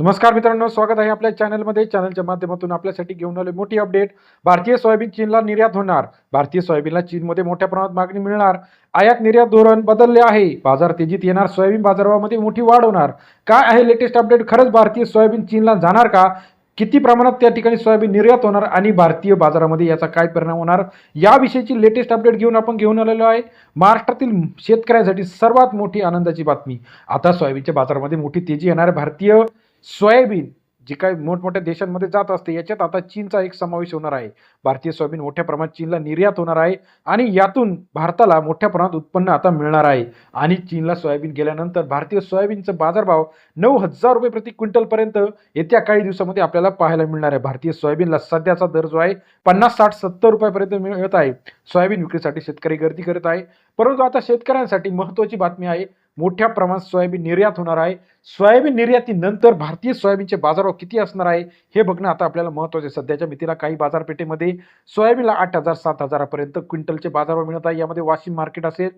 नमस्कार मित्रांनो स्वागत आहे आपल्या चॅनलमध्ये. चॅनलच्या माध्यमातून आपल्यासाठी घेऊन आले मोठी अपडेट. भारतीय सोयाबीन चीनला निर्यात होणार. भारतीय सोयाबीनला चीनमध्ये मोठ्या प्रमाणात मागणी मिळणार. आयात निर्यात धोरण बदलले आहे. बाजार तेजीत येणार. सोयाबीन बाजारामध्ये मोठी वाढ होणार. काय आहे लेटेस्ट अपडेट खरंच भारतीय सोयाबीन चीनला जाणार का? किती प्रमाणात त्या ठिकाणी सोयाबीन निर्यात होणार आणि भारतीय बाजारामध्ये याचा काय परिणाम होणार? याविषयीची लेटेस्ट अपडेट घेऊन आपण घेऊन आलेलो आहे. महाराष्ट्रातील शेतकऱ्यांसाठी सर्वात मोठी आनंदाची बातमी. आता सोयाबीनच्या बाजारामध्ये मोठी तेजी येणार. भारतीय सोयाबीन जी काही मोठमोठ्या देशांमध्ये जात असते याच्यात आता चीनचा एक समावेश होणार आहे. भारतीय सोयाबीन मोठ्या प्रमाणात चीनला निर्यात होणार आहे आणि यातून भारताला मोठ्या प्रमाणात उत्पन्न आता मिळणार आहे. आणि चीनला सोयाबीन गेल्यानंतर भारतीय सोयाबीनचा बाजारभाव नऊ हजार रुपये प्रति क्विंटलपर्यंत येत्या काही दिवसामध्ये आपल्याला पाहायला मिळणार आहे. भारतीय सोयाबीनला सध्याचा दर जो आहे पन्नास साठ सत्तर रुपयापर्यंत मिळत आहे. सोयाबीन विक्रीसाठी शेतकरी गर्दी करत आहे. परंतु आता शेतकऱ्यांसाठी महत्त्वाची बातमी आहे मोठ्या प्रमाणात सोयाबीन निर्यात होणार आहे. सोयाबीन निर्यातीनंतर भारतीय सोयाबीनचे बाजारभाव किती असणार आहे हे बघणं आता आपल्याला महत्त्वाचे आहे. सध्याच्या मितीला काही बाजारपेठेमध्ये सोयाबीनला आठ हजार सात हजारापर्यंत क्विंटलचे बाजारभाव मिळत आहे. यामध्ये वाशिम मार्केट असेल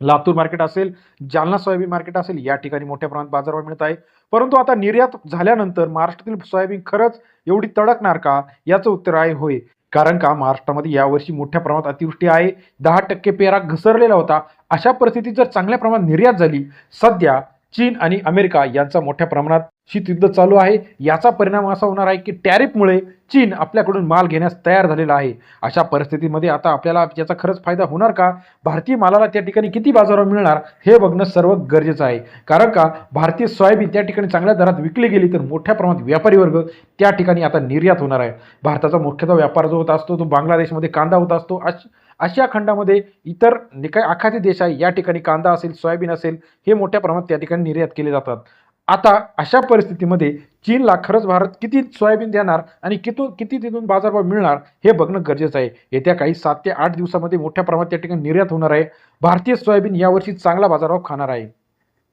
लातूर मार्केट असेल जालना सोयाबीन मार्केट असेल या ठिकाणी मोठ्या प्रमाणात बाजारभाव मिळत आहे. परंतु आता निर्यात झाल्यानंतर महाराष्ट्रातील सोयाबीन खरंच एवढी तडकणार का? याचं उत्तर आहे होय. कारण का महाराष्ट्रामध्ये यावर्षी मोठ्या प्रमाणात अतिवृष्टी आहे. दहा टक्के पेरा घसरलेला होता. अशा परिस्थितीत जर चांगल्या प्रमाणात निर्यात झाली सध्या चीन आणि अमेरिका यांचा मोठ्या प्रमाणात शीतयुद्ध चालू आहे. याचा परिणाम असा होणार आहे की टॅरिफमुळे चीन आपल्याकडून माल घेण्यास तयार झालेला आहे. अशा परिस्थितीमध्ये आता आपल्याला याचा खरंच फायदा होणार का? भारतीय मालाला त्या ठिकाणी किती बाजारावर मिळणार हे बघणं सर्व गरजेचं आहे. कारण का? भारतीय सोयाबीन त्या ठिकाणी चांगल्या दरात विकली गेली तर मोठ्या प्रमाणात व्यापारी वर्ग त्या ठिकाणी आता निर्यात होणार आहे. भारताचा मुख्यतः व्यापार जो होत असतो तो बांगलादेशमध्ये कांदा होत असतो. अश आशिया खंडामध्ये इतर निकाय आखाती देश आहे. या ठिकाणी कांदा असेल सोयाबीन असेल हे मोठ्या प्रमाणात त्या ठिकाणी निर्यात केले जातात. आता अशा परिस्थितीमध्ये चीनला खरंच भारत किती सोयाबीन देणार आणि कितून किती तिथून बाजारभाव मिळणार हे बघणं गरजेचं आहे. येत्या काही सात ते आठ दिवसामध्ये मोठ्या प्रमाणात त्या ठिकाणी निर्यात होणार आहे. भारतीय सोयाबीन यावर्षी चांगला बाजारभाव खाणार आहे.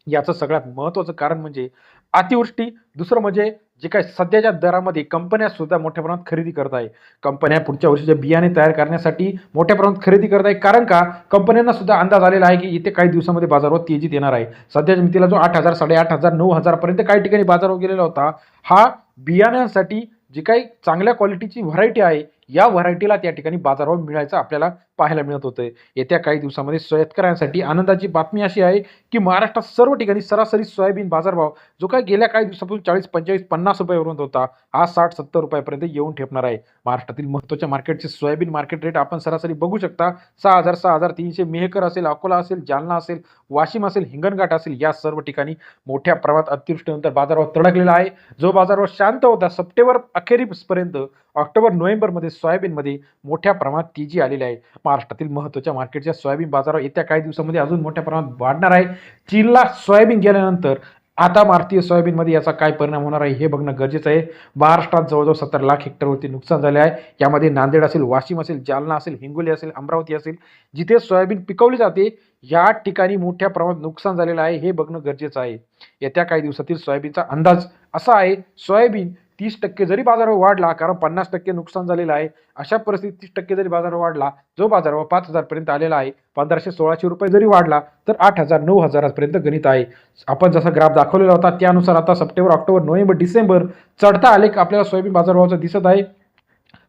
याचं सगळ्यात महत्त्वाचं कारण म्हणजे अतिवृष्टी. दुसरं म्हणजे जे काय सध्याच्या दरामध्ये कंपन्या सुद्धा मोठ्या प्रमाणात खरेदी करत आहे. कंपन्या पुढच्या वर्षीचे बियाणे तयार करण्यासाठी मोठ्या प्रमाणात खरेदी करत आहे. कारण का? कंपन्यांना सुद्धा अंदाज आलेला आहे की इथे काही दिवसामध्ये बाजारावर तेजीत येणार आहे. सध्याच्या मितीला जो आठ हजार साडेआठ हजार नऊ हजारपर्यंत काही ठिकाणी बाजारावर गेलेला होता हा बियाण्यांसाठी जी काही चांगल्या क्वालिटीची व्हरायटी आहे या व्हरायटीला त्या ठिकाणी बाजारभाव मिळायचा आपल्याला पाहायला मिळत होतं. येत्या काही दिवसामध्ये शेतकऱ्यांसाठी आनंदाची बातमी अशी आहे की महाराष्ट्रात सर्व ठिकाणी सरासरी सोयाबीन बाजारभाव जो काय गेल्या काही दिवसापासून चाळीस पंचेचाळीस पन्नास रुपयापर्यंत होता आज साठ सत्तर रुपयापर्यंत येऊन ठेपणार आहे. महाराष्ट्रातील महत्त्वाच्या मार्केटचे सोयाबीन मार्केट रेट आपण सरासरी बघू शकता. सहा हजार सहा हजार तीनशे मेहकर असेल अकोला असेल जालना असेल वाशिम असेल हिंगणघाट असेल या सर्व ठिकाणी मोठ्या प्रमाणात अतिवृष्टीनंतर बाजारभाव तडकलेला आहे. जो बाजारभाव शांत होता सप्टेंबर अखेरीपर्यंत ऑक्टोबर नोव्हेंबरमध्ये सोयाबीनमध्ये मोठ्या प्रमाणात तेजी आलेली आहे. महाराष्ट्रातील महत्त्वाच्या मार्केटच्या सोयाबीन बाजारावर येत्या काही दिवसामध्ये अजून मोठ्या प्रमाणात वाढणार आहे. चीनला सोयाबीन गेल्यानंतर आता भारतीय सोयाबीनमध्ये याचा काय परिणाम होणार आहे हे बघणं गरजेचं आहे. महाराष्ट्रात जवळजवळ सत्तर लाख हेक्टरवरती नुकसान झाले आहे. यामध्ये नांदेड असेल वाशिम असेल जालना असेल हिंगोली असेल अमरावती असेल जिथे सोयाबीन पिकवली जाते या ठिकाणी मोठ्या प्रमाणात नुकसान झालेलं आहे हे बघणं गरजेचं आहे. येत्या काही दिवसातील सोयाबीनचा अंदाज असा आहे सोयाबीन तीस टक्के जरी बाजारभाव वाढला कारण पन्नास टक्के नुकसान झालेलं आहे अशा परिस्थितीत तीस टक्के जरी बाजारभाव वाढला जो बाजारभाव पाच हजारपर्यंत आलेला आहे पंधराशे सोळाशे रुपये जरी वाढला तर आठ हजार नऊ हजारापर्यंत गणित आहे. आपण जसा ग्राफ दाखवलेला होता त्यानुसार आता सप्टेंबर ऑक्टोबर नोव्हेंबर डिसेंबर चढता आलेख आपल्याला सोयाबीन बाजारभावाचा दिसत आहे.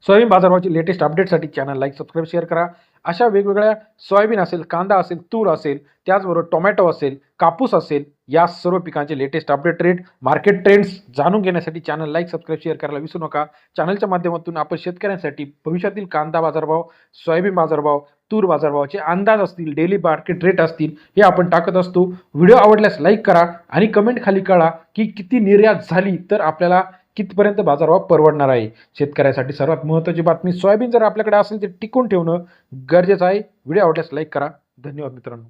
सोयाबीन बाजारभावाची लेटेस्ट अपडेटसाठी चॅनल लाईक सबस्क्राईब शेअर करा. अशा वेगवेगळ्या सोयाबीन असेल कांदा असेल तूर असेल त्याचबरोबर टोमॅटो असेल कापूस असेल या सर्व पिकांचे latest update rate market trends जाणून घेण्यासाठी चॅनल लाईक सबस्क्राईब शेअर करायला विसरू नका. चॅनलच्या माध्यमातून आपण शेतकऱ्यांसाठी भविष्यातील कांदा बाजारभाव सोयाबीन बाजारभाव तूर बाजारभावाचे अंदाज असतील डेली मार्केट रेट असतील हे आपण टाकत असतो. व्हिडिओ आवडल्यास लाईक करा आणि कमेंट खाली कळा की किती निर्यात झाली तर आपल्याला कितपर्यंत बाजारभाव परवडणार आहे? शेतकऱ्यासाठी सर्वात महत्त्वाची बातमी सोयाबीन जर आपल्याकडे असेल तर टिकून ठेवणं गरजेचं आहे. व्हिडिओ आवडल्यास लाईक करा. धन्यवाद मित्रांनो.